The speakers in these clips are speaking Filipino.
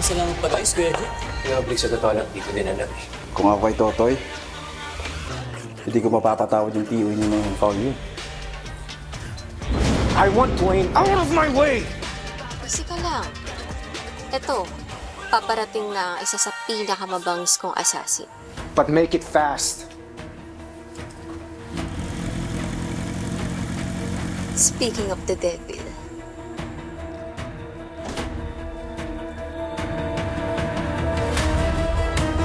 natin silang magpag-ayos, Kuya Jun. Yung ablik sa totoo lang, di ko din alam eh. Kung ako kay Totoy, hindi ko mapapatawad yung TO niyo ng foul yun. I want Dwayne out of my way! Kasi ka lang. Eto, paparating na isa sa pinakamabangis kong assassin. But make it fast. Speaking of the devil.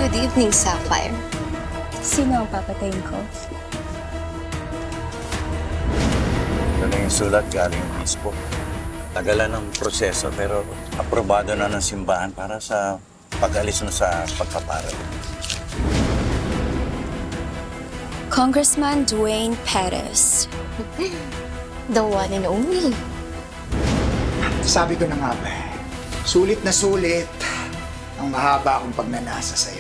Good evening, Sapphire. Sino ang papatayin ko? Ito na yung sulat galing yung bispo. Tagalan ng proseso pero aprobado na ng simbahan para sa pag-alis na sa pagpaparal. Congressman Dwayne Perez. The one and only. Sabi ko na nga ba, sulit na sulit ang mahaba akong pagnanasa sa'yo.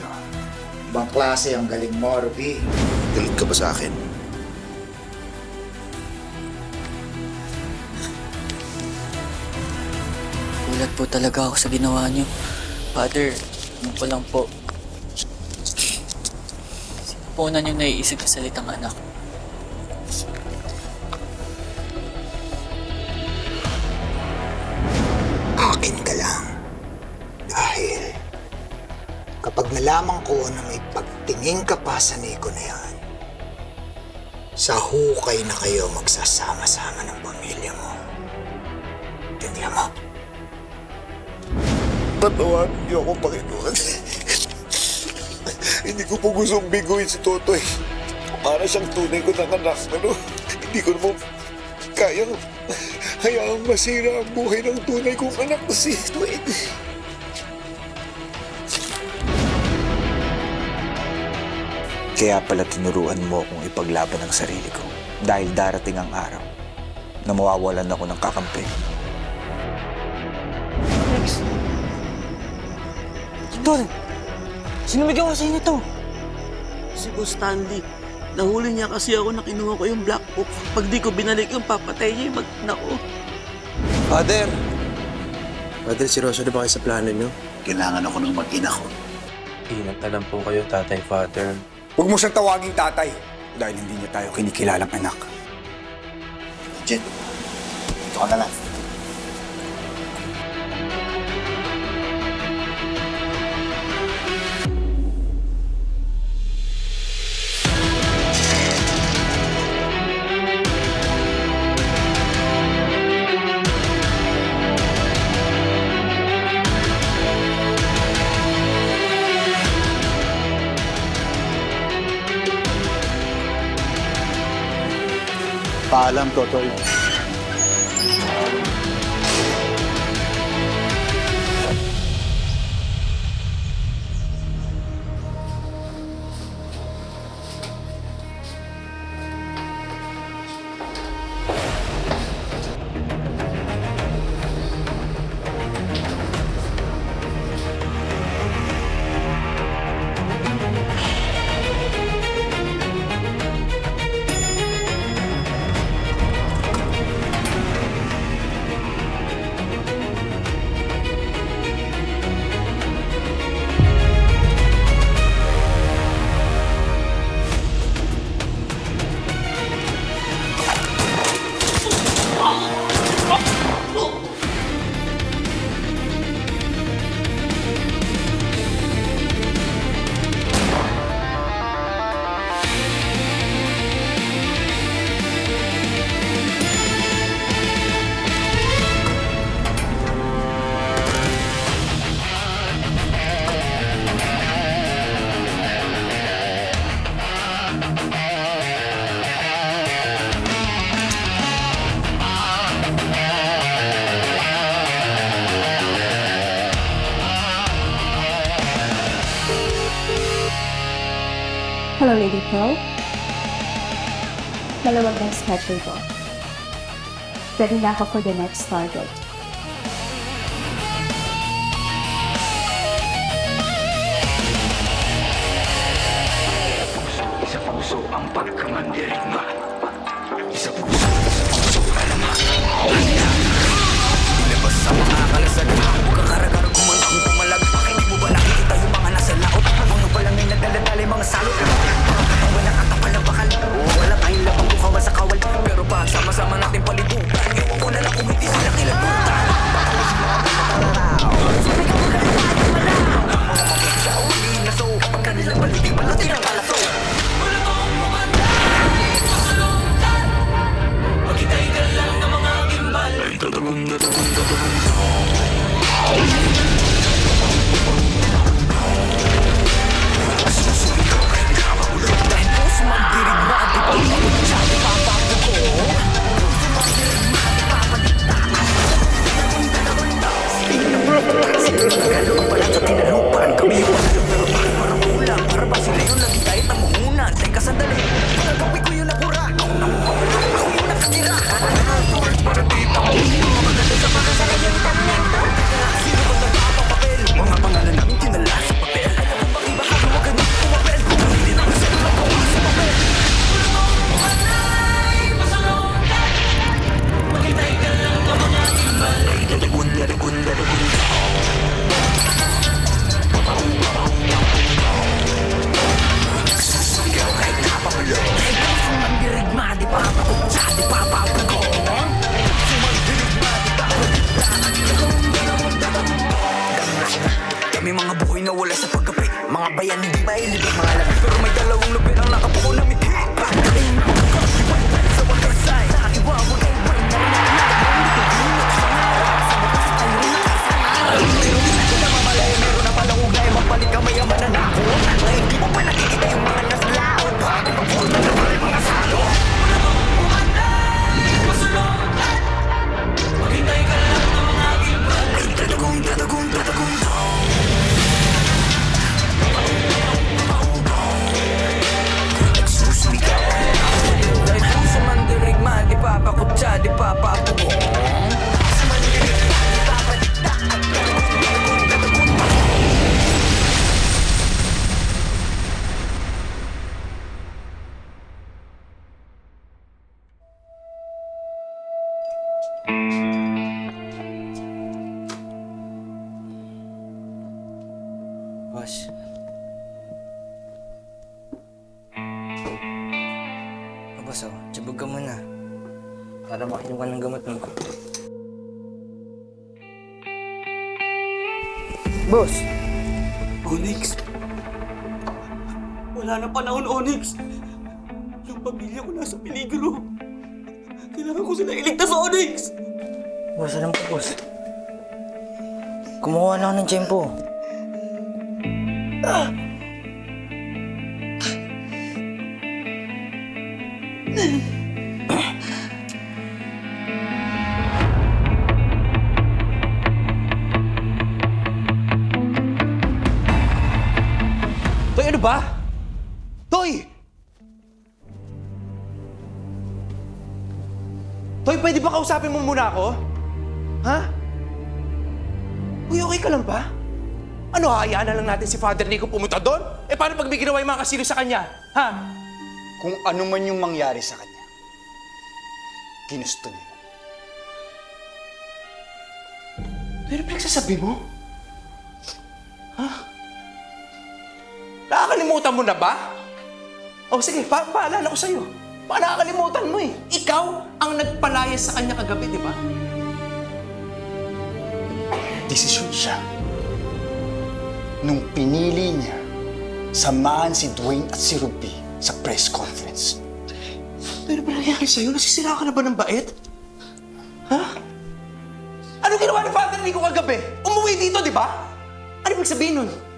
Ibang klase ang galing mo, Ruby. Galit ka ba sa akin? Gulat po talaga ako sa ginawa niyo. Father, ano po lang po. Sino po una niyo naiisip sa salitang anak? Akin ka lang. Dahil kapag nalaman ko na may pagtingin ka pa sa Nico na yan, sa hukay na kayo magsasama-sama ng pamilya mo. Tindihan mo? Patawarin niyo ako, Panginoon. Hindi ko po gustong biguin si Totoy. Para siyang tunay ko ng anak. Ano? Hindi ko naman kayang hayaang masira ang buhay ng tunay kong anak na si Dwayne. Kaya pala tinuruan mo akong ipaglaban ang sarili ko dahil darating ang araw na mawawalan ako ng kakampi. Tol! Sinumigyan ko sa inyo to! Si Boss Stanley, nahuli niya kasi ako na kinuha ko yung black book. Pag di ko binalik yung papatay niya yung mag ko. Father! Father, seryoso na ba kayo sa plano niyo? Kailangan ako ng mag-ina ko. Ingat na lang po kayo, tatay, father. Huwag mo siyang tawaging tatay dahil hindi niya tayo kinikilalang anak. Jen, ito ka na lang. Paalam, Totoy. Pearl. Maluwag ng schedule ko. Ready na ako for the next target. Isa puso ang pagkamandirigma. Mga bayan hindi mailibig mga labi Pero may dalawang lupi ang nakapuko na mithi Pagkaling sa wakas ay Iwawag ay Di papakutsa, di papapugong Puso Para makinom ka ng gamot mo. Boss! Onyx! Wala na panahon, Onyx! Yung pamilya ko nasa peligro. Kailangan ko sila iligtas, Onyx! Boss, alam ko, boss. Kumuha na ako ng tiyempo. Toy, ba? Toy! Toy, pwede ba kausapin mo muna ako? Ha? Uy, okay ka lang ba? Ano, hayaan na lang natin si Father Nico pumunta doon? Eh, paano pag may ginawa yung mga kasilo sa kanya? Ha? Kung ano man yung mangyari sa kanya, ginusto niya. Pero pinagsasabi mo? Ha? Nakakalimutan mo na ba? O sige, pa paalala ko sa'yo. Baka nakakalimutan mo eh. Ikaw ang nagpalayas sa kanya kagabi, di ba? Desisyon siya. Nung pinili niya, samahan si Dwayne at si Ruby sa press conference. Pero ba nangyari sa'yo? Nasisira ka na ba ng bait? Ha? Ano ginawa ni Father Nico kagabi? Umuwi dito, di ba? Ano ibig sabihin nun?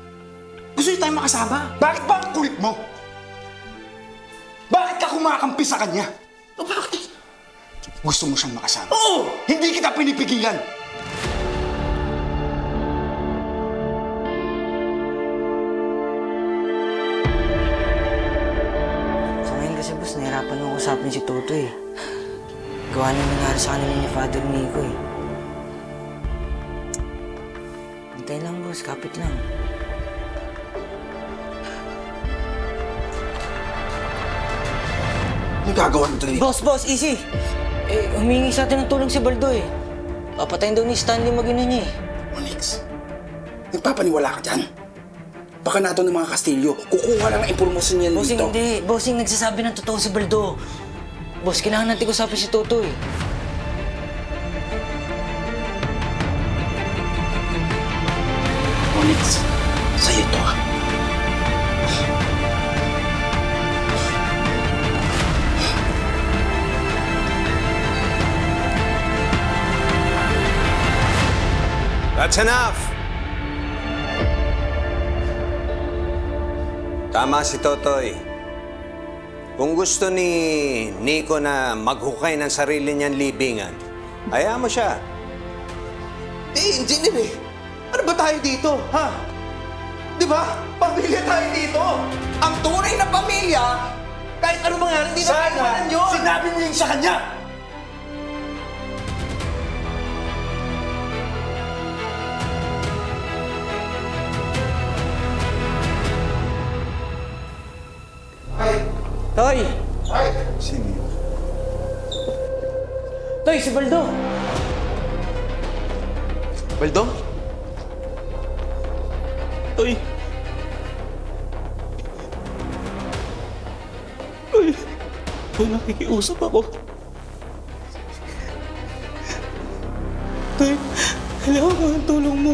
Gusto niyo tayong makasama? Bakit ba ang kulit mo? Bakit ka kumakampi sa kanya? O bakit? Gusto mo siyang makasama? Oo! Hindi kita pinipigilan! Sa ngayon kasi, boss, nahirapan akong usapin si Toto eh. Gawa na nangyari sa kanila ni Father Nico eh. Hintay lang, boss. Kapit lang. Ano gagawa nito eh? Boss, boss, easy! Eh, humingi sa atin ng tulong si Baldo eh. Papatayin daw ni Stanley mag-ina niya eh. Onyx, nagpapaniwala ka dyan. Baka nato ng mga Kastilyo, kukuha lang ng impormasyon yan Bossing, dito. hindi. Bossing, nagsasabi ng totoo si Baldo. Boss, kailangan natin usapin si Toto eh. That's enough! Tama si Totoy. Kung gusto ni Nico na maghukay ng sarili niyang libingan, hayaan mo siya. Eh, engineer eh. Ano ba tayo dito, ha? Di ba? Pamilya tayo dito. Ang tunay na pamilya, kahit ano mangyari, hindi na kailangan yun. Sinabi mo yun sa kanya! Toy! Sino yun? Toy, si Baldo! Baldo? Toy. Toy. Toy, nakikiusap ako. Toy, kailangan ko ng tulong mo.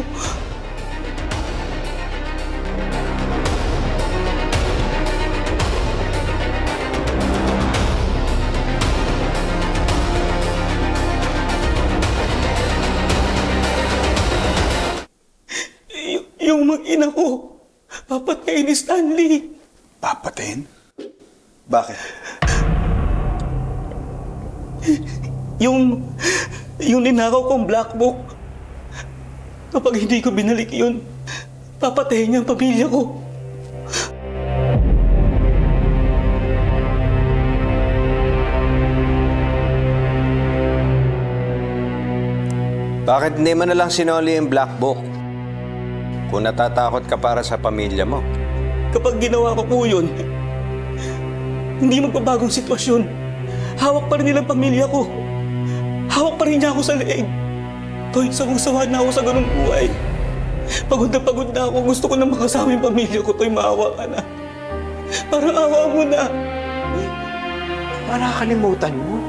Yung mag-ina ko, papatay ni Stanley. Papatayin? Bakit? Yung, yung ninakaw kong black book, kapag hindi ko binalik yun, papatayin niya ang pamilya ko. Bakit hindi mo na lang sinoli yung black book? Kung natatakot ka para sa pamilya mo. Kapag ginawa ko po yun, hindi magbabagong sitwasyon. Hawak pa rin nilang pamilya ko. Hawak pa rin niya ako sa leeg. Toy, sawang-sawa na ako sa ganung buhay. Pagod na pagod na ako. Gusto ko na makasama yung pamilya ko. Toy, maawa ka na. Parang awa mo na. Para kalimutan mo.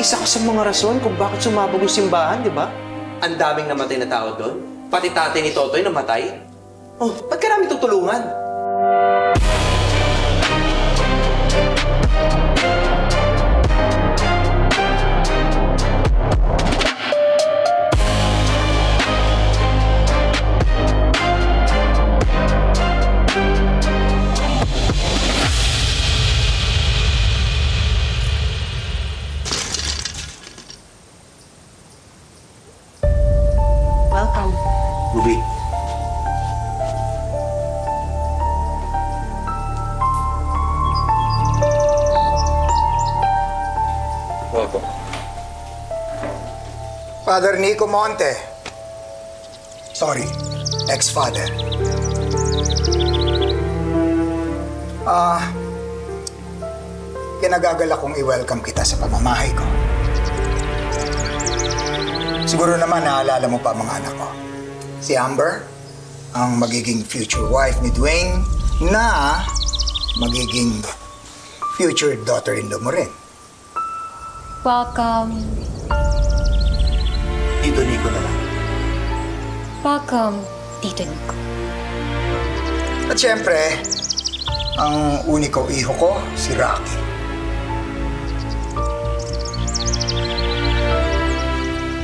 Isa ka sa mga rason kung bakit sumabog yung simbahan, di ba? Ang daming namatay na tao doon. Pati tatay ni Totoy namatay. Oh, ba't ka namin tutulungan? Father Nico Monte. Sorry, ex-father. Ah, kinagagala kong i-welcome kita sa pamamahay ko. Siguro naman naalala mo pa mga anak ko. Si Amber, ang magiging future wife ni Dwayne na magiging future daughter-in-law mo rin. Welcome. Welcome, Tito Nico. At syempre, ang uniko iho ko, si Rocky.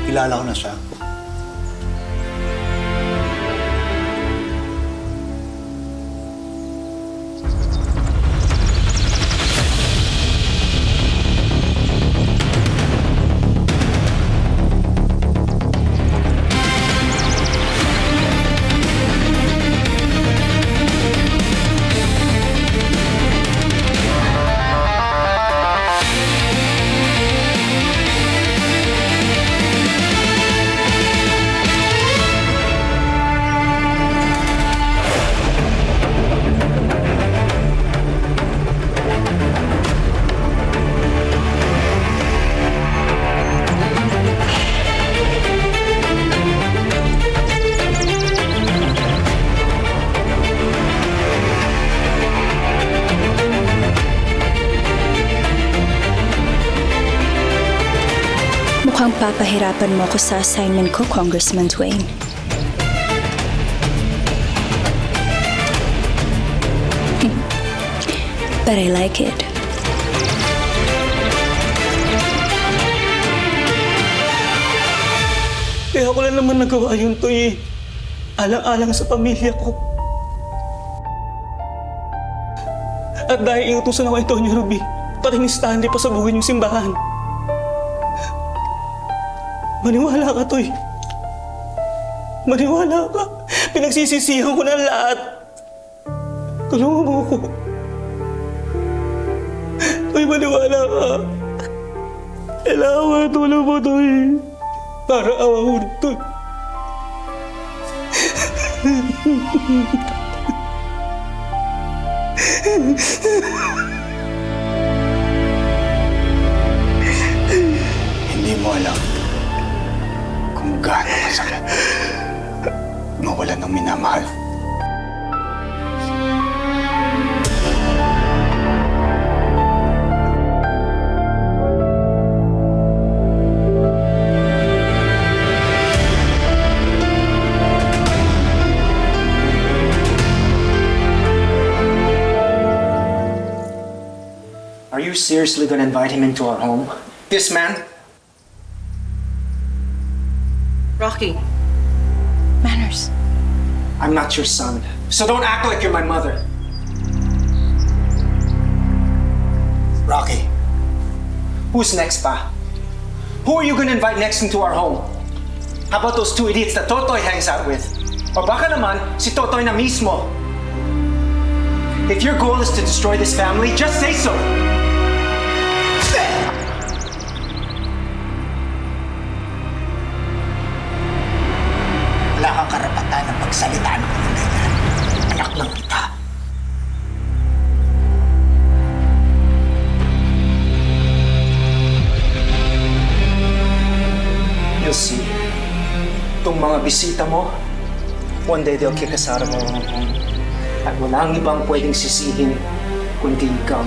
Kilala ko na siya. Mukhang papahirapan mo ako sa assignment ko, Congressman Dwayne. But I like it. Kaya ko lang naman nagawa yun, Toy. eh. Alang-alang sa pamilya ko. At dahil inutusan ako ni Tonyo Ruby, pati ni Stanley pa sabuhin yung simbahan. Maniwala ka, Toy. Maniwala ka. Pinagsisisihan ko na lahat. Tulungan mo ako. Toy, maniwala ka. Kailangan ko ng tulong mo, Toy. Para awa ko na, Toy. Hindi mo alam gaano masakit mawalan ng minamahal. Are you seriously gonna invite him into our home? This man? Rocky. Manners. I'm not your son. So don't act like you're my mother. Rocky, Who's next, pa? Who are you gonna invite next into our home? How about those two idiots that Totoy hangs out with? O baka naman, si Totoy na mismo. If your goal is to destroy this family, just say so. Pagsalitaan ko ng ganyan. Anak lang kita. You'll see. Itong mga bisita mo, one day they'll kick us out of our home. At walang ibang pwedeng sisihin kundi ikaw.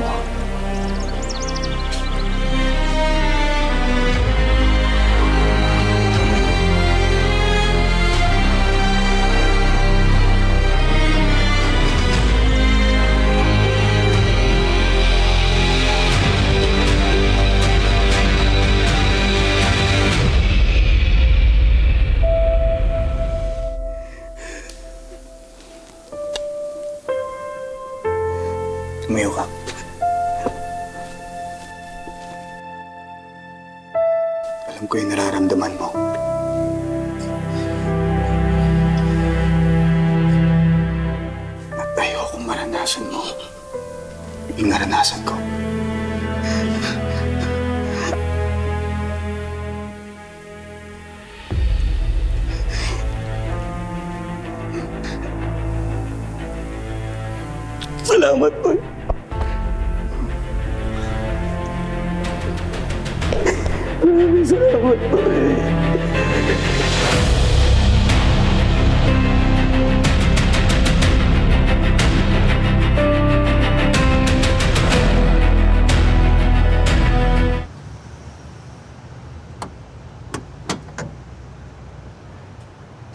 Maraming salamat, Toy.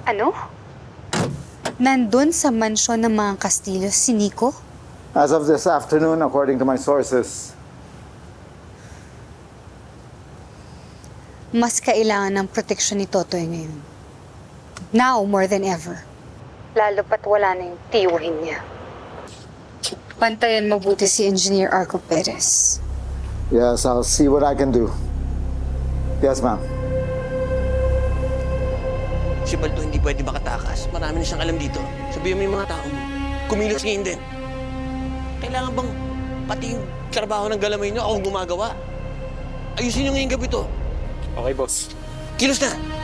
Ano? Nandun sa mansyon ng mga Kastilyo si Nico? As of this afternoon, according to my sources, Mas kailangan ng proteksyon ni Totoy ngayon. Now more than ever. Lalo pat wala na yung tiyuhin niya. Pantayan mabuti si Engineer Arco Perez. yes, I'll see what I can do. Yes, ma'am. Si Balto hindi pwede makatakas. Marami na siyang alam dito. Sabihin mo yung mga tao mo. Kumilos ngayon din. Kailangan bang pati yung trabaho ng galamay niyo akong gumagawa? Ayusin niyo ngayong gabi to. Okay, boss. Kilos na!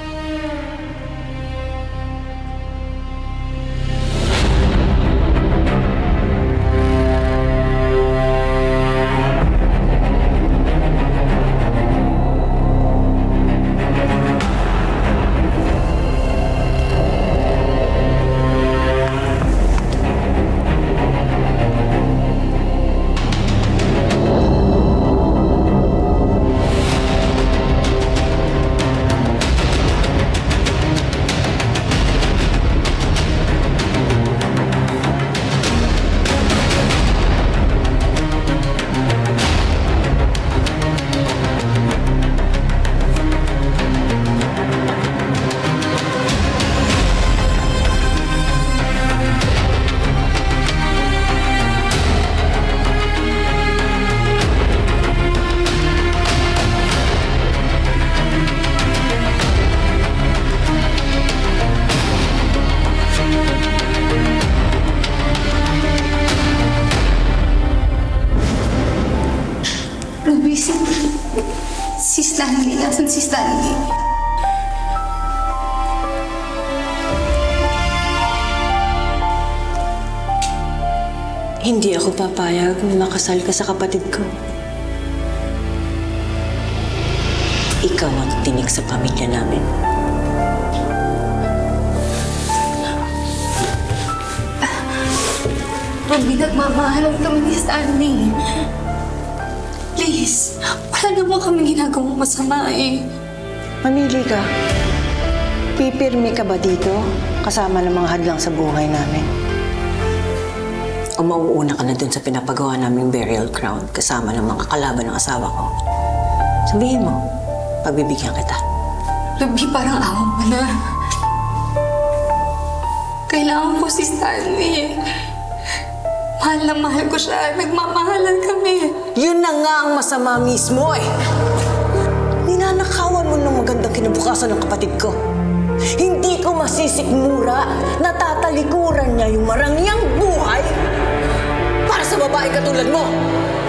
Makasal ka sa kapatid ko. Ikaw ang tinig sa pamilya namin. Ruby, nagmamahalan kami ni Stanley. Please, wala naman kami ginagawang masama eh. Mamili ka. Pipirmi ka ba dito kasama ng mga hadlang sa buhay namin? O mauuna ka na dun sa pinapagawa naming burial ground kasama ng mga kalaban ng asawa ko? Sabihin mo, pagbibigyan kita. Ruby, parang awa mo na. Kailangan ko si Stanley. Mahal na mahal ko siya. Nagmamahalan kami. Yun na nga ang masama mismo eh. Ninanakawan mo ng magandang kinabukasan ng kapatid ko. Hindi ko masisikmura na tatalikuran niya yung marangyang buhay babae katulad mo.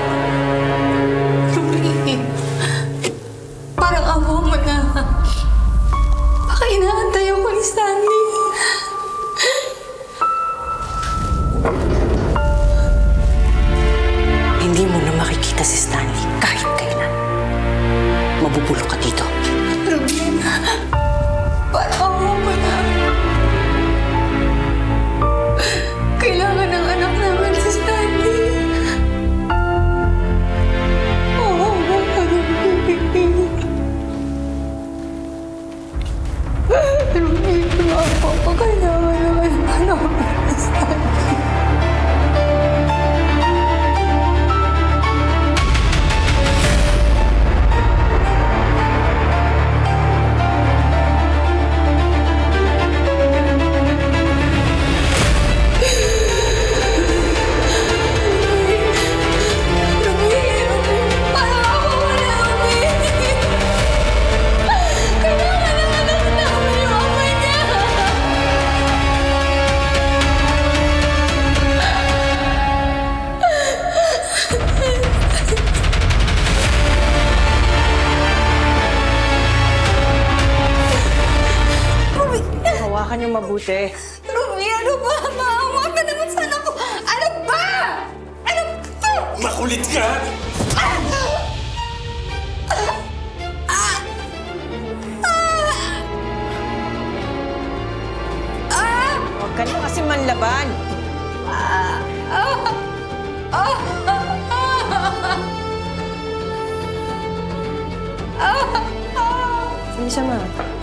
我爱你啊啊哈啊哈啊哈啊啊医生们。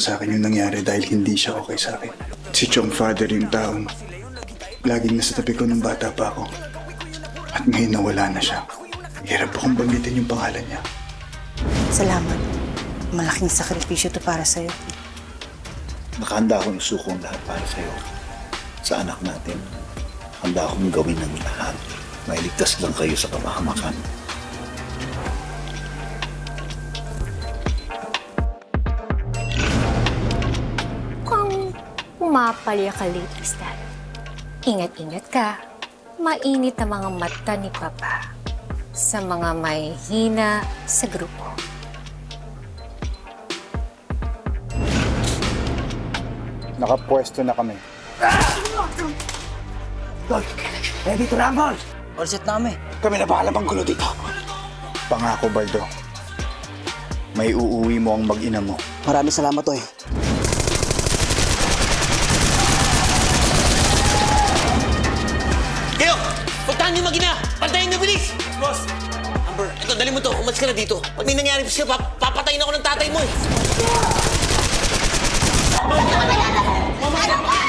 Sa akin yung nangyari dahil hindi siya okay sa akin. Si Chong Father yung taong laging nasa tabi ko nung bata pa ako. At ngayon nawala na siya. Hirap akong banggitin yung pangalan niya. Salamat. Malaking sakripisyo to para sa'yo. Nakahanda akong isuko ang lahat para sa'yo. Sa anak natin. Handa akong gawin ng lahat. Mailigtas lang kayo sa kapahamakan. Pumapalya ka lately, Ingat-ingat ka. Mainit ang mga mata ni Papa. sa mga may hina sa grupo. Nakapwesto na kami. Ready to rumble! All set na kami. Kami na bahala bang gulo dito. Pangako, Baldo. May uuwi mo ang mag-ina mo. Maraming salamat, Toy. Umalis ka na dito. Pag may nangyari sa'yo, pap papatayin ako ng tatay mo eh. Mama! Mama! Mama!